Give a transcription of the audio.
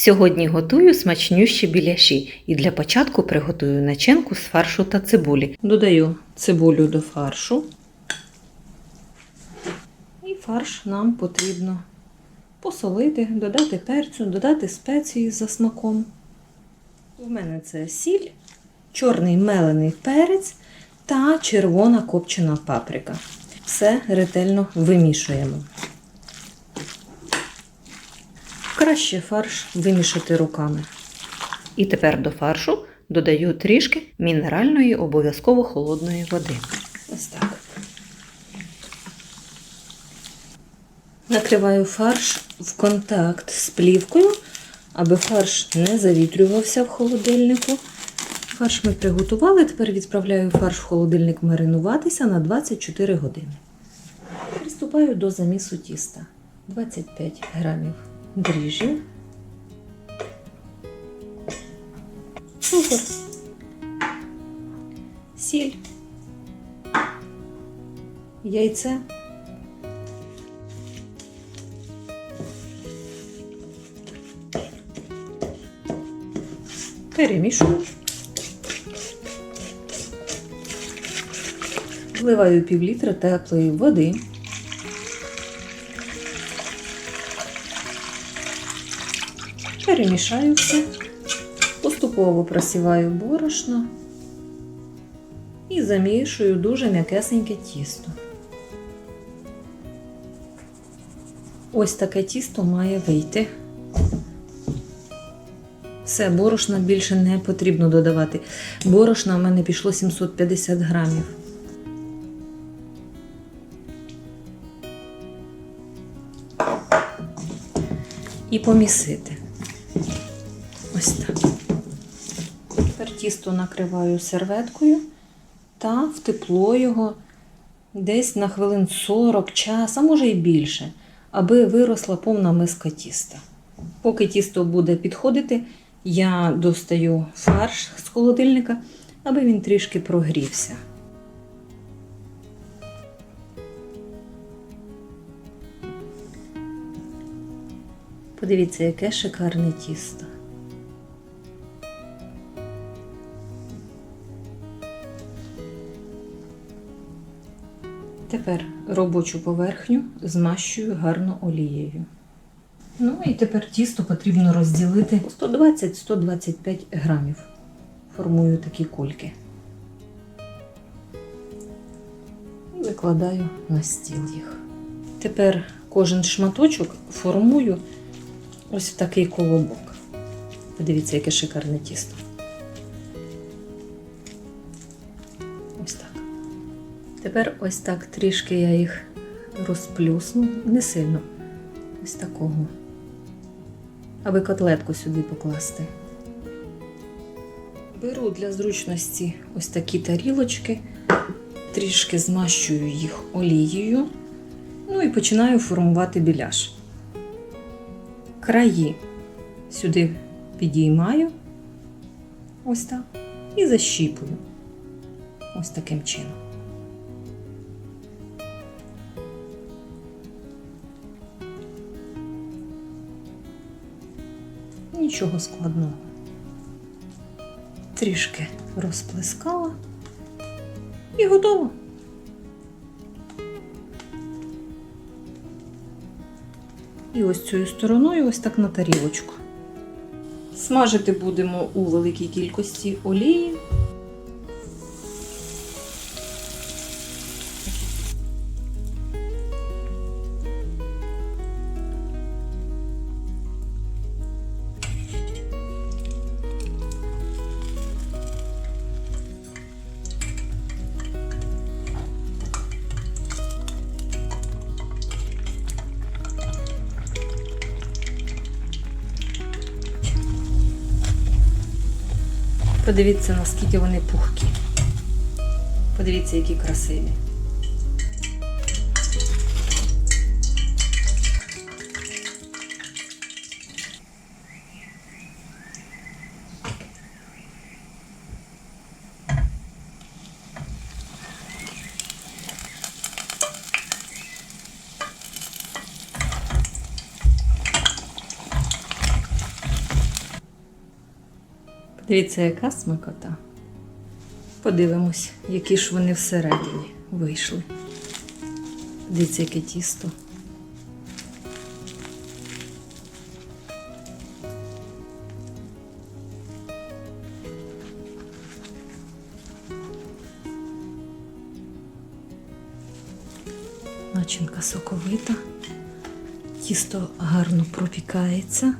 Сьогодні готую смачнющі біляші і для початку приготую начинку з фаршу та цибулі. Додаю цибулю до фаршу. І фарш нам потрібно посолити, додати перцю, додати спеції за смаком. У мене це сіль, чорний мелений перець та червона копчена паприка. Все ретельно вимішуємо. Краще фарш вимішати руками. І тепер до фаршу додаю трішки мінеральної, обов'язково холодної води. Ось так. Накриваю фарш в контакт з плівкою, аби фарш не завітрювався в холодильнику. Фарш ми приготували, тепер відправляю фарш в холодильник маринуватися на 24 години. Приступаю до замісу тіста. 25 грамів дріжджів, цукор, сіль, яйце. Перемішую. Вливаю пів літра теплої води. Перемішаю все, поступово просіваю борошно і замішую дуже м'якесеньке тісто. Ось таке тісто має вийти. Все, борошна більше не потрібно додавати. Борошна в мене пішло 750 грамів. І помісити. Тісто накриваю серветкою та в тепло його десь на хвилин 40 час, а може і більше, аби виросла повна миска тіста. Поки тісто буде підходити, я достаю фарш з холодильника, аби він трішки прогрівся. Подивіться, яке шикарне тісто. Тепер робочу поверхню змащую гарно олією. Ну і тепер тісто потрібно розділити 120-125 грамів. Формую такі кульки. Викладаю на стіл їх. Тепер кожен шматочок формую ось в такий колобок. Подивіться, яке шикарне тісто. Тепер ось так трішки я їх розплюсну, не сильно. Ось такого. Аби котлетку сюди покласти. Беру для зручності ось такі тарілочки, трішки змащую їх олією. Ну і починаю формувати біляш. Краї сюди підіймаю, ось так, і защіпую. Ось таким чином. Нічого складного. Трішки розплескала і готово. І ось цією стороною, ось так на тарілочку. Смажити будемо у великій кількості олії. Подивіться, наскільки вони пухкі. Подивіться, які красиві. Дивіться, яка смакота. Подивимось, які ж вони всередині вийшли. Дивіться, яке тісто. Начинка соковита, тісто гарно пропікається.